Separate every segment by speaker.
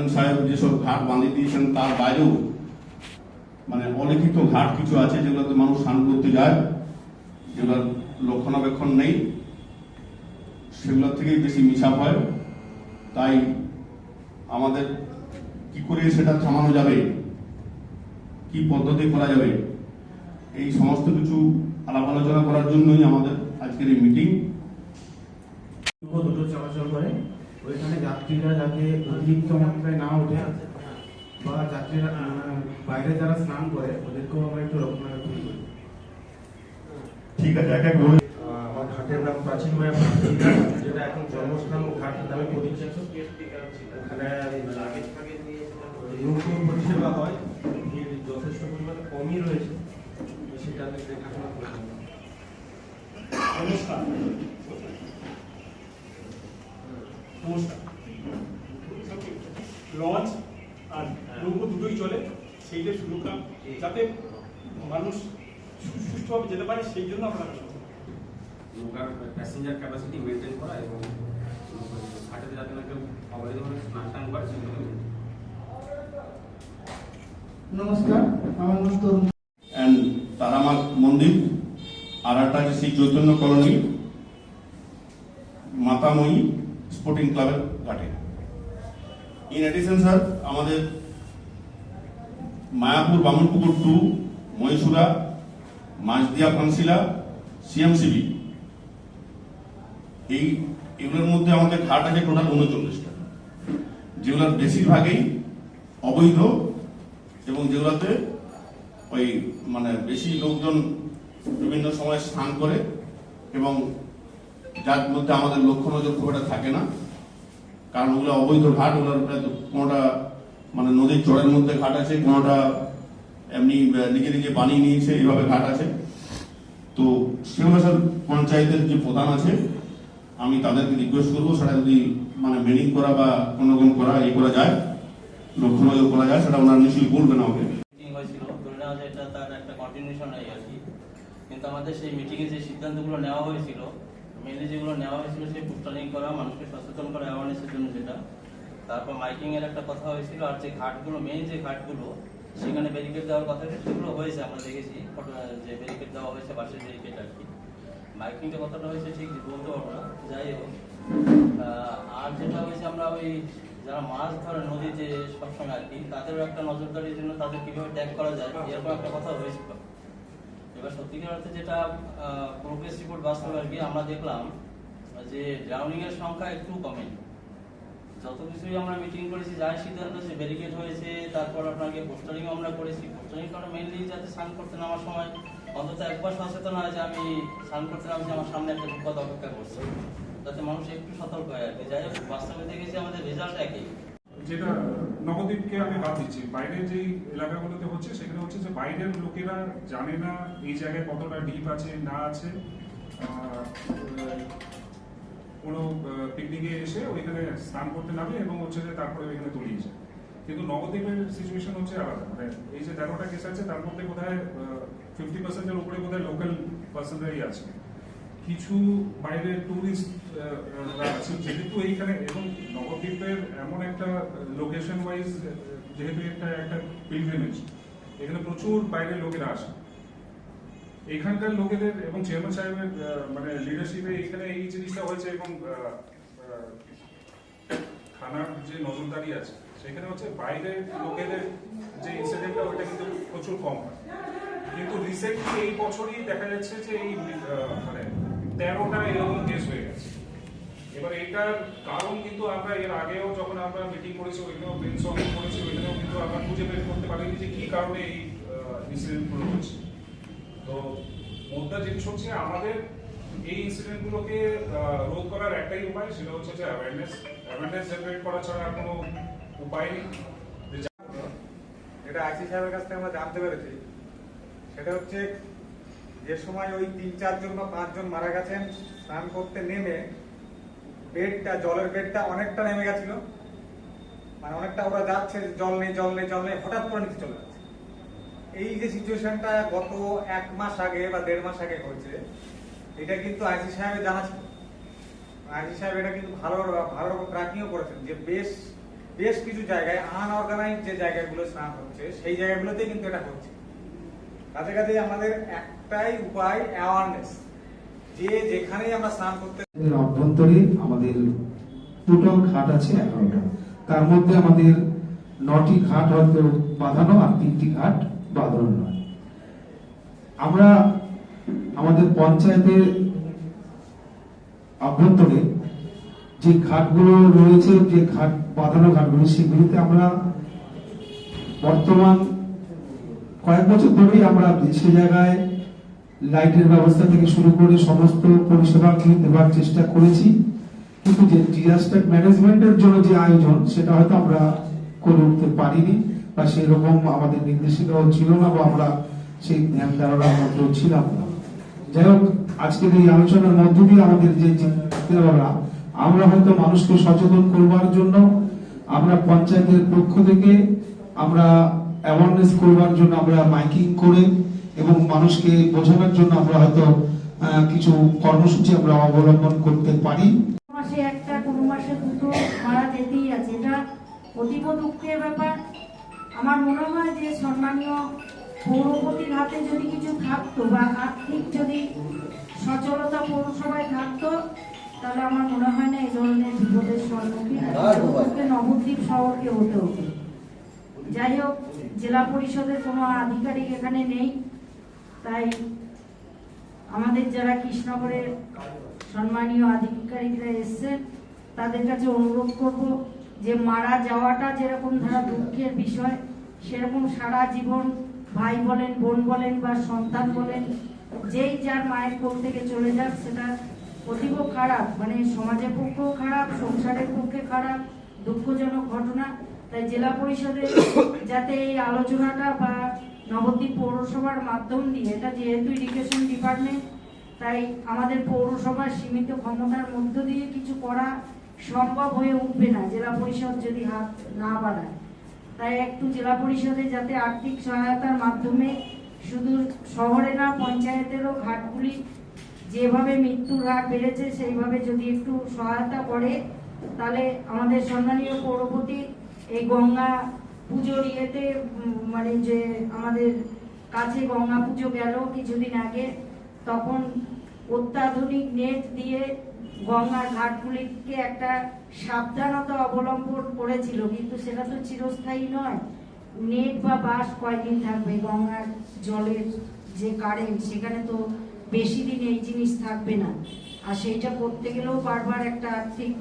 Speaker 1: Chairman সাহেব যেসব ঘাট বাঁধিয়ে দিয়েছেন, তার বাইরেও মানে অলিখিত ঘাট কিছু আছে যেগুলোতে মানুষ স্নান করতে যায়, যেগুলোর রক্ষণাবেক্ষণ নেই। সেগুলোর থেকেই বেশি মিছাপ হয়। তাই আমাদের কি করে সেটা থামানো যাবে? কি পদ্ধতি করা যাবে? এই সমস্ত কিছু আলাপ আলোচনা করার জন্যই আমাদের আজকের এই মিটিং
Speaker 2: দুটো চলাচল করে। ওইখানে যাত্রীরা যাতে অতিরিক্ত মাত্রায় না ওঠে বা যাত্রীরা আহ, বাইরে যারা স্নান করে ওদেরকেও আমরা একটু রক্ষণাবেক্ষণ করি।
Speaker 1: ঠিক আছে এক এক
Speaker 2: আমার ঘাটের নাম প্রাচীন মায়া যেটা এখন জন্মস্থান ঘাট নামে পরিচিত। ওখানে পরিষেবা হয় যথেষ্ট পরিমাণে কমই রয়েছে সেটা দেখাশোনা করে
Speaker 3: নমস্কার লঞ্চ আর নৌকো দুটোই চলে সেইটা সুরক্ষা যাতে মানুষ সু- সুষ্ঠুভাবে যেতে পারে সেই জন্য করছি।
Speaker 4: নৌকার প্যাসেঞ্জার ক্যাপাসিটি মেনটেন করা এবং ঘাটেতে যাতে না কেউ অবৈধভাবে স্নান টান করে সেগুলো
Speaker 5: নমস্কার আমার নাম তরুণ।
Speaker 1: অ্যান্ড তারামা মন্দির আর একটা আছে শ্রী চৈতন্য কলোনি মাতাময়ী স্পোর্টিং ক্লাবের ঘাটে। ইন এডিশন স্যার আমাদের মায়াপুর বামনপুকুর টু মহীশূরা মাঝদিয়া পানশিলা সিএমসিবি এই, এগুলোর মধ্যে আমাদের ঘাট আছে টোটাল উনচল্লিশটা। যেগুলোর বেশিরভাগই অবৈধ এবং যেগুলোতে ওই মানে বেশি লোকজন বিভিন্ন সময় স্নান করে এবং যার মধ্যে আমাদের লক্ষ্য নজর খুব একটা থাকে না, কারণ ওগুলো অবৈধ ঘাট, ওগুলোর প্রায় কোনোটা মানে নদীর চরের মধ্যে ঘাট আছে কোনোটা এমনি নিজে নিজে বানিয়ে নিয়েছে, এইভাবে ঘাট আছে। তো শিবনাশাল পঞ্চায়েতের যে প্রধান আছে, আমি তাদেরকে রিকোয়েস্ট করব, সেটা যদি মানে মেনিং করা বা কোনো রকম করা, এই করা যায় লক্ষ্য নজর করা যায়, সেটা ওনারা নিশ্চয়ই বলবেন আমাকে।
Speaker 6: হয়েছিল, ধরে নেওয়া যায় তার একটা কন্টিনিউশন হয় কি কিন্তু আমাদের সেই মিটিংয়ে যে সিদ্ধান্তগুলো নেওয়া হয়েছিল মেনলি যেগুলো নেওয়া হয়েছিল, সেই পোস্টারিং করা, মানুষকে সচেতন করা অ্যাওয়ারনেসের জন্য যেটা। তারপর মাইকিং এর একটা কথা হয়েছিল, আর যে ঘাটগুলো মেইন যে ঘাটগুলো সেখানে ব্যারিকেড দেওয়ার কথা সেগুলো হয়েছে, আমরা দেখেছি। যে ব্যারিকেড দেওয়া হয়েছে বাসের ব্যারিকেড আর কি। মাইকিংটা কতটা হয়েছে ঠিক বলতে পারব না, যাই হোক। আর যেটা হয়েছে, আমরা ওই যারা মাছ ধরে নদীতে সবসময় আর কি, তাদেরও একটা নজরদারির জন্য তাদের কীভাবে ট্যাগ করা যায়, এরকম একটা কথা হয়েছিল। এবার সত্যিকার অর্থে যেটা প্রোগ্রেস রিপোর্ট বাস্তবে আর কি আমরা দেখলাম, যে ড্রাউনিং এর সংখ্যা একটু কমে যত কিছুই আমরা মিটিং করেছি যাই সিদ্ধান্ত সে ব্যারিকেড হয়েছে, তারপর আপনাকে পোস্টারিং আমরা করেছি। পোস্টারিং করা মেনলি যাতে স্নান করতে নামার সময় অন্তত একবার সচেতন হয় যে আমি স্নান করতে নামছি আমার সামনে একটা বিপদ অপেক্ষা করছে। যাতে মানুষ একটু সতর্ক হয় আর কি। যাই হোক, বাস্তবে দেখেছি আমাদের রেজাল্ট একই।
Speaker 7: যেটা নবদ্বীপকে আমি বাদ দিচ্ছি। বাইরের যেই এলাকাগুলোতে হচ্ছে, সেখানে হচ্ছে যে বাইরের লোকেরা জানে না এই জায়গায় কতটা ডিপ আছে, না আছে। কোনো পিকনিকে এসে ওইখানে স্নান করতে নামে এবং হচ্ছে যে তারপরে ওইখানে তলিয়ে যায়। কিন্তু নবদ্বীপের সিচুয়েশন হচ্ছে আলাদা। মানে এই যে তেরোটা কেস আছে, তার মধ্যে বোধহয় ফিফটি পার্সেন্টের উপরে বোধহয় লোকাল পার্সেন্টারই আছে। কিছু বাইরের টুরিস্ট আছে, যেহেতু এইখানে এবং নবদ্বীপের এমন একটা লোকেশন ওয়াইজ যেহেতু একটা একটা পিলগ্রিমেজ এখানে প্রচুর বাইরের লোকেরা আসে। এখানকার লোকেদের এবং চেয়ারম্যান সাহেবের মানে লিডারশিপে এখানে এই জিনিসটা হয়েছে এবং থানার যে নজরদারি আছে, সেখানে হচ্ছে বাইরের লোকেদের যে ইনসিডেন্টটা ওইটা কিন্তু প্রচুর কম হয়। কিন্তু রিসেন্টলি এই বছরই দেখা যাচ্ছে যে এই মানে তেরোটা এরকম কেস হয়ে গেছে। এবার এটার কারণ কিন্তু আমরা এর আগেও যখন আমরা মিটিং করেছি, ওইখানেও ব্রেন করেছি, ওইখানেও কিন্তু আমরা খুঁজে বের করতে পারিনি যে কি কারণে এই ইনসিডেন্টগুলো হচ্ছে। তো মুদ্রা জিনিস হচ্ছে আমাদের এই ইনসিডেন্টগুলোকে রোধ করার একটাই উপায়, সেটা হচ্ছে যে অ্যাওয়ারনেস অ্যাওয়ারনেস জেনারেট করা ছাড়া কোনো উপায় নেই।
Speaker 8: এটা আইসি সাহেবের কাছ থেকে আমরা জানতে পেরেছি, সেটা হচ্ছে যে সময় ওই তিন, চারজন বা পাঁচজন মারা গেছেন, স্নান করতে নেমে বেডটা, জলের বেডটা অনেকটা নেমে গেছিল। মানে অনেকটা ওরা যাচ্ছে, জল নেই জল নেই জল নেই, হঠাৎ করে নিচে চলে এই যে সিচুয়েশনটা গত এক মাস আগে বা দেড় মাস আগে হয়েছে, এটা কিন্তু আইসি সাহেবের জানা ছিল। আইসি সাহেব এটা কিন্তু ভালো ভালো রকম ট্র্যাকিংও করেছেন যে বেশ বেশ কিছু জায়গায় আনঅর্গানাইজ যে জায়গাগুলো স্নান হচ্ছে, সেই জায়গাগুলোতেই কিন্তু এটা হচ্ছে। কাছে কাছে আমাদের একটাই উপায় অ্যাওয়ারনেস যে যেখানেই আমরা স্নান করতে
Speaker 2: অভ্যন্তরে আমাদের টোটাল ঘাট আছে এগারোটা। তার মধ্যে আমাদের নটি ঘাট হয়তো বাঁধানো আর তিনটি ঘাট। বাঁধানো নয় আমরা আমাদের পঞ্চায়েতের অভ্যন্তরে যে ঘাটগুলো রয়েছে, যে ঘাট, বাঁধানো ঘাটগুলো, সেগুলিতে আমরা বর্তমান কয়েক বছর ধরেই আমরা সে জায়গায় লাইটের ব্যবস্থা থেকে শুরু করে সমস্ত পরিষেবা দেওয়ার চেষ্টা করেছি। কিন্তু যে ডিজাস্টার ম্যানেজমেন্টের জন্য যে আয়োজন, সেটা হয়তো আমরা করে উঠতে পারিনি। বা সেই রকম আমাদের নির্দেশিকাও ছিল না বা আমরা সেই ধ্যান ধারণার মধ্যেও ছিলাম না। যাই হোক, আজকের এই আলোচনার মধ্য দিয়ে আমাদের যে চিন্তাভাবনা আমরা হয়তো মানুষকে সচেতন করবার জন্য, আমরা পঞ্চায়েতের পক্ষ থেকে আমরা অ্যাওয়ারনেস করবার জন্য আমরা মাইকিং করে এবং মানুষকে বোঝানোর জন্য আমরা হয়তো কিছু কর্মসূচি আমরা অবলম্বন করতে পারি।
Speaker 9: মাসে একটা, কোনো মাসে দুটো মারা যেতেই আছে। এটা অতীব দুঃখের ব্যাপার। আমার মনে হয় যে সম্মানীয় পৌরপতির হাতে যদি কিছু থাকতো বা আর্থিক যদি সচলতা পৌরসভায় থাকতো তাহলে আমার মনে হয় না এই ধরনের বিপদের সম্মুখীন নবদ্বীপ শহরকে হতে হতো। যাই হোক জেলা পরিষদের কোনো আধিকারিক এখানে নেই তাই আমাদের যারা কৃষ্ণনগরের সম্মানীয় আধিকারিকরা এসছেন তাদের কাছে অনুরোধ করব যে মারা যাওয়াটা যেরকম ধারা দুঃখের বিষয় সেরকম সারা জীবন ভাই বলেন, বোন বলেন বা সন্তান বলেন, যেই যার মায়ের কোল থেকে চলে যাক, সেটা অতীব খারাপ। মানে সমাজের পক্ষেও খারাপ, সংসারের পক্ষে খারাপ, দুঃখজনক ঘটনা। তাই জেলা পরিষদের যাতে এই আলোচনাটা বা নবদ্বীপ পৌরসভার মাধ্যম দিয়ে, এটা যেহেতু ইরিগেশন ডিপার্টমেন্ট তাই আমাদের পৌরসভার সীমিত ক্ষমতার মধ্য দিয়ে কিছু করা সম্ভব হয়ে উঠবে না। জেলা পরিষদ যদি হাত না বাড়ায়। তাই একটু জেলা পরিষদে যাতে আর্থিক সহায়তার মাধ্যমে শুধু শহরে না, পঞ্চায়েতেরও ঘাটগুলি যেভাবে মৃত্যুর হার বেড়েছে, সেইভাবে যদি একটু সহায়তা করে, তাহলে আমাদের সম্মানীয় পৌরপতি এই গঙ্গা পুজোর ইয়েতে মানে যে আমাদের কাছে গঙ্গা পুজো গেল কিছুদিন আগে, তখন অত্যাধুনিক নেট দিয়ে গঙ্গার ঘাটগুলিকে একটা সাবধানতা অবলম্বন করেছিল, কিন্তু সেটা তো চিরস্থায়ী নয়। নেট বা বাস কয়দিন থাকবে? গঙ্গার জলের যে কারেন্ট সেখানে তো বেশি দিন এই জিনিস থাকবে না। আর সেইটা করতে গেলেও বারবার একটা আর্থিক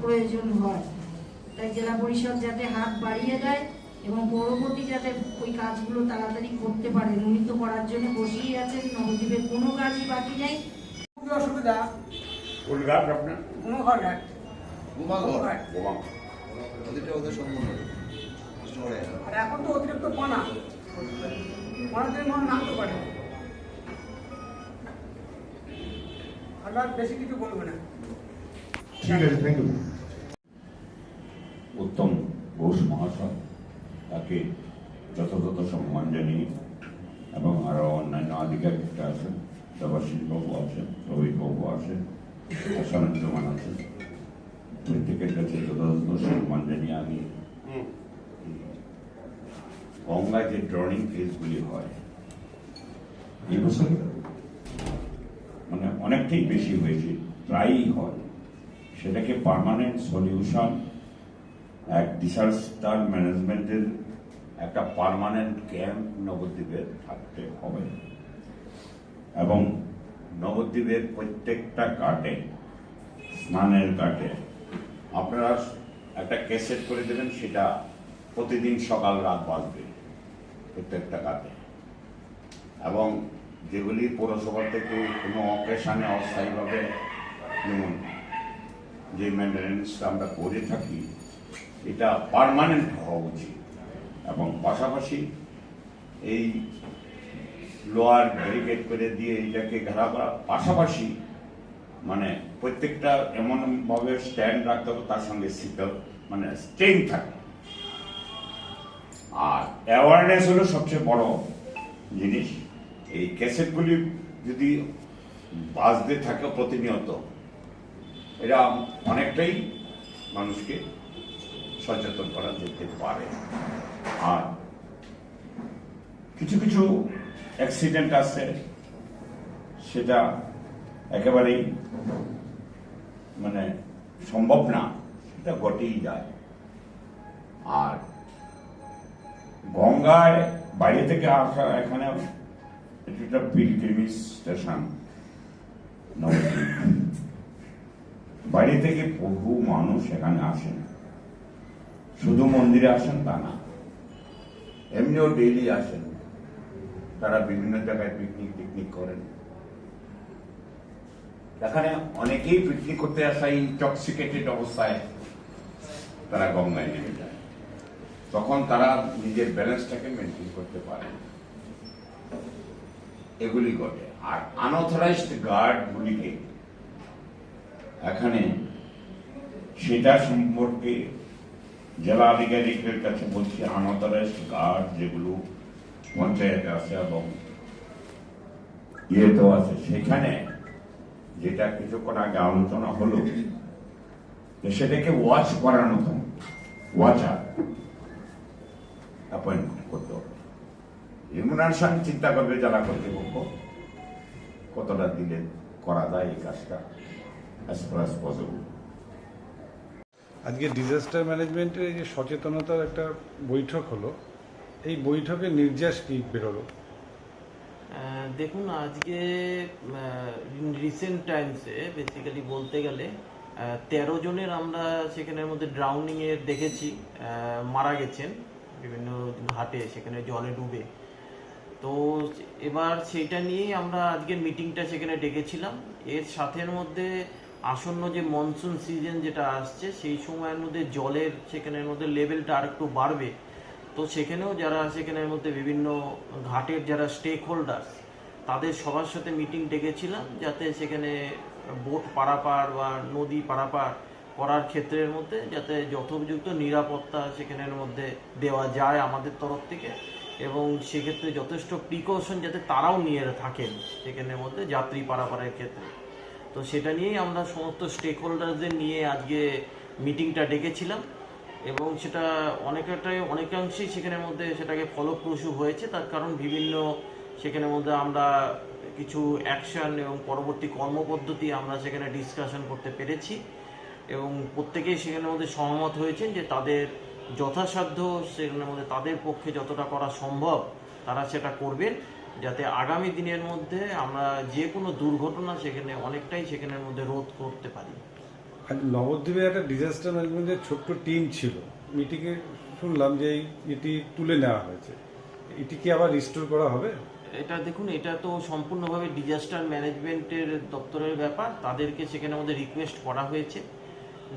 Speaker 9: প্রয়োজন হয়। তাই জেলা পরিষদ যাতে হাত বাড়িয়ে দেয় এবং পরবর্তী যাতে ওই কাজগুলো তাড়াতাড়ি করতে পারেন উনি তো করার জন্য বসেই আছেন নবদ্বীপের কোনো কাজই বাকি নেই।
Speaker 8: অসুবিধা।
Speaker 10: কোন ঘাট আপনার
Speaker 8: কোনো ঘর ঘাট
Speaker 10: গোমা
Speaker 11: ওদেরটা ওদের সম্পূর্ণ
Speaker 8: আর এখন তো অতিরিক্ত পানা পানার মানুষ নামতে পারে আমরা বেশি কিছু বলব না।
Speaker 1: ঠিক আছে থ্যাংক ইউ
Speaker 10: উত্তম ঘোষ মহাশয় তাকে যথাযথ সম্মান জানিয়ে এবং আরও অন্যান্য আধিকারিকরা আছেন দেবাশিস বাবু আছেন রবি বাবু আছেন আসানুজ্জামান আছেন প্রত্যেকের কাছে যথাযথ সম্মান জানিয়ে আমি গঙ্গায় যে ড্রয়িং কেসগুলি হয় এই বছর মানে অনেকটাই বেশি হয়েছে প্রায়ই হয়। সেটাকে পার্মানেন্ট সলিউশন এক ডিসাস্টার ম্যানেজমেন্টের একটা পার্মানেন্ট ক্যাম্প নবদ্বীপে থাকতে হবে। এবং নবদ্বীপের প্রত্যেকটা ঘাটে, স্নানের ঘাটে। আপনারা একটা ক্যাসেট করে দেবেন, সেটা প্রতিদিন সকাল রাত বাজবে প্রত্যেকটা ঘাটে। এবং যেগুলি পৌরসভা থেকে কোনো অকেশানে অস্থায়ীভাবে যেমন যে মেনটেন্যান্সটা আমরা করে থাকি, এটা পার্মানেন্ট হওয়া উচিত। এবং পাশাপাশি এই লোয়ার ব্যারিকেড করে দিয়ে এটাকে ঘেরা করা। পাশাপাশি মানে প্রত্যেকটা এমন এমনভাবে স্ট্যান্ড রাখতে হবে, তার সঙ্গে সিটল মানে স্টেইন থাকে। আর অ্যাওয়ারনেস হলো সবচেয়ে বড় জিনিস। এই ক্যাসেটগুলি যদি বাজতে থাকে প্রতিনিয়ত এটা অনেকটাই মানুষকে সচেতন করা যেতে পারে। আর কিছু কিছু অ্যাক্সিডেন্ট আছে, সেটা একেবারেই মানে সম্ভব না, সেটা ঘটেই যায়। আর গঙ্গায় বাইরে থেকে আসা এখানে এটা একটা পিলগ্রিমেজ স্টেশন বাইরে থেকে বহু মানুষ এখানে আসেন। শুধু মন্দিরে আসেন তা না, এমনিও ডেইলি আসেন। তারা বিভিন্ন জায়গায় পিকনিক টিকনিক করেন। এখানে অনেকেই পিকনিক করতে আসা ইনটক্সিকেটেড অবস্থায় তারা গঙ্গায় নেমে যায়। তখন তারা নিজের ব্যালেন্সটাকে মেনটেন করতে পারে। এগুলি ঘটে। আর আনঅথরাইজড গার্ডগুলিকে এখানে সেটা সম্পর্কে জেলা আধিকারিকের কাছে বলছি আনঅথরাইজড গার্ড যেগুলো পঞ্চায়েতে আছে এবং ইয়েতেও আছে, সেখানে যেটা কিছুক্ষণ আগে আলোচনা হলো যে সেটাকে ওয়াচ করার মতন ওয়াচার অ্যাপয়েন্টমেন্ট করতে। হবে রিমুনারেশন চিন্তা করবে জেলা কর্তৃপক্ষ কতটা দিলে করা যায় এই কাজটা? অ্যাজ ফার অ্যাজ পসিবল
Speaker 12: আজকে ডিজাস্টার ম্যানেজমেন্টের যে সচেতনতার একটা বৈঠক হলো এই বৈঠকে নির্যাস কি বেরোলো?
Speaker 13: দেখুন, আজকে রিসেন্ট টাইমসে বেসিক্যালি বলতে গেলে তেরো জনের আমরা সেখানের মধ্যে ড্রাউনিং এর দেখেছি মারা গেছেন, বিভিন্ন ঘাটে সেখানে জলে ডুবে। তো এবার সেইটা নিয়েই আমরা আজকের মিটিংটা সেখানে ডেকেছিলাম। এর সাথের মধ্যে আসন্ন যে মনসুন সিজন যেটা আসছে, সেই সময়ের মধ্যে জলের সেখানের মধ্যে লেভেলটা আর একটু বাড়বে। তো সেখানেও যারা, সেখানের মধ্যে বিভিন্ন ঘাটের যারা স্টেক হোল্ডার্স তাদের সবার সাথে মিটিং ডেকেছিলাম যাতে সেখানে বোট পারাপার বা নদী পারাপার করার ক্ষেত্রের মধ্যে যাতে যথোপযুক্ত নিরাপত্তা সেখানের মধ্যে দেওয়া যায় আমাদের তরফ থেকে এবং সেক্ষেত্রে যথেষ্ট প্রিকশন যাতে তারাও নিয়ে থাকেন সেখানের মধ্যে যাত্রী পারাপারের ক্ষেত্রে। তো সেটা নিয়েই আমরা সমস্ত স্টেক হোল্ডারদের নিয়ে আজকে মিটিংটা ডেকেছিলাম। এবং সেটা অনেকটাই, অনেকাংশেই সেখানের মধ্যে সেটাকে ফলপ্রসূ হয়েছে। তার কারণ বিভিন্ন সেখানের মধ্যে আমরা কিছু অ্যাকশন এবং পরবর্তী কর্মপদ্ধতি আমরা সেখানে ডিসকাশন করতে পেরেছি এবং প্রত্যেকেই সেখানের মধ্যে সহমত হয়েছেন যে তাদের যথাসাধ্য সেখানের মধ্যে তাদের পক্ষে যতটা করা সম্ভব তারা সেটা করবেন যাতে আগামী দিনের মধ্যে আমরা যে কোনো দুর্ঘটনা সেখানে অনেকটাই সেখানের মধ্যে রোধ করতে পারি।
Speaker 12: নবদ্বীপে একটা ডিজাস্টার ম্যানেজমেন্টের ছোট্ট টিম ছিল। মিটিংয়ে শুনলাম যে এটি তুলে নেওয়া হয়েছে। এটি কি আবার রিস্টোর করা হবে?
Speaker 13: এটা দেখুন, এটা তো সম্পূর্ণভাবে ডিজাস্টার ম্যানেজমেন্টের দপ্তরের ব্যাপার। তাদেরকে সেখানে মধ্যে রিকোয়েস্ট করা হয়েছে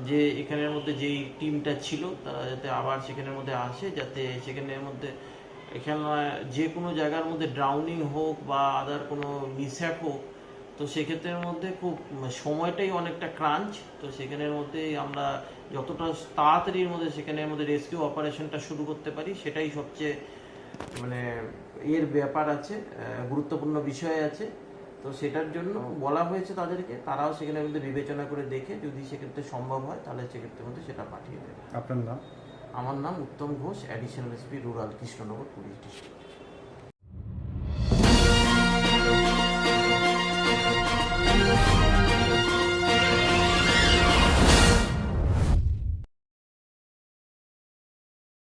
Speaker 13: যে এখানের মধ্যে যেই টিমটা ছিল, তারা যাতে আবার সেখানের মধ্যে আসে, যাতে সেখানের মধ্যে এখানে যে কোনো জায়গার মধ্যে ড্রাউনিং হোক বা আদার কোনো মিসহ্যাপ হোক তো সেক্ষেত্রের মধ্যে খুব সময়টাই অনেকটা ক্রাঞ্চ। তো সেখানের মধ্যে আমরা যতটা তাড়াতাড়ির মধ্যে সেখানের মধ্যে রেস্কিউ অপারেশনটা শুরু করতে পারি সেটাই সবচেয়ে মানে এর ব্যাপার আছে গুরুত্বপূর্ণ বিষয় আছে। তো সেটার জন্য বলা হয়েছে তাদেরকে তারাও সেখানে মধ্যে বিবেচনা করে দেখে যদি সেক্ষেত্রে সম্ভব হয় তাহলে সেক্ষেত্রে মধ্যে সেটা পাঠিয়ে দেবে।
Speaker 12: আপনার নাম?
Speaker 13: আমার নাম Uttam Ghosh additional SP rural Krishnanagar police district